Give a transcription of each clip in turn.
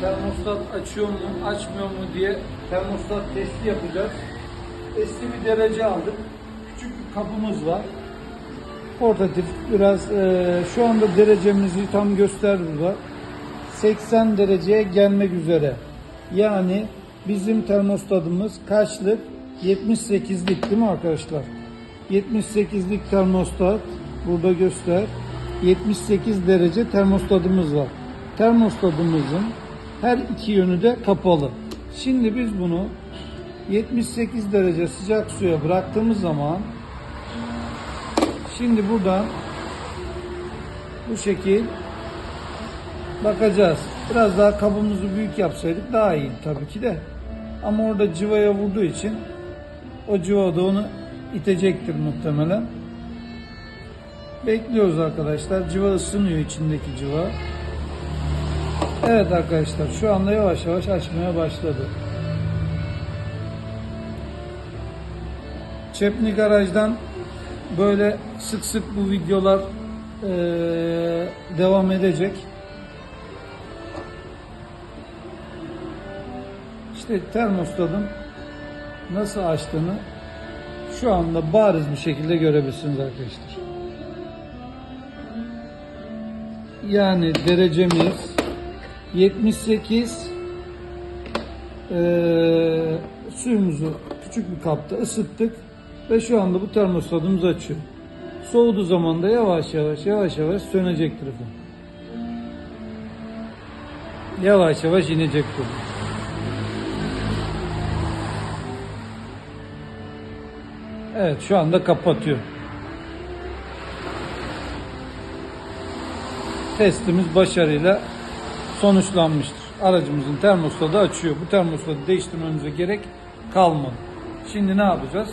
termostat açıyor mu, açmıyor mu diye termostat testi yapacağız. Eski bir derece aldık. Küçük bir kapımız var. Portatif biraz e, şu anda derecemizi tam göster burada. 80 dereceye gelmek üzere. Yani bizim termostatımız kaçlık? 78'lik değil mi arkadaşlar? 78'lik termostat burada göster. 78 derece termostatımız var. Termostatımızın her iki yönü de kapalı. Şimdi biz bunu 78 derece sıcak suya bıraktığımız zaman şimdi buradan bu şekil bakacağız. Biraz daha kabımızı büyük yapsaydık daha iyi tabii ki de. Ama orada cıvaya vurduğu için o cıva da onu itecektir muhtemelen. Bekliyoruz arkadaşlar. Cıva ısınıyor içindeki cıva. Evet arkadaşlar şu anda yavaş yavaş açmaya başladı. Çepni Garaj'dan böyle sık sık bu videolar eee, devam edecek. İşte termostatın nasıl açtığını şu anda bariz bir şekilde görebilirsiniz arkadaşlar. Yani derecemiz 78 eee, suyumuzu küçük bir kapta ısıttık ve şu anda bu termostatımız açıyor. Soğuduğu zaman da yavaş yavaş yavaş yavaş sönecektir efendim. Yavaş yavaş inecektir. Evet şu anda kapatıyor. Testimiz başarıyla sonuçlanmıştır. Aracımızın termostatı açıyor. Bu termostatı değiştirmemize gerek kalmadı. Şimdi ne yapacağız?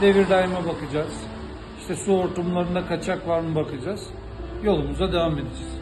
Devir daima bakacağız. İşte su hortumlarında kaçak var mı bakacağız. Yolumuza devam edeceğiz.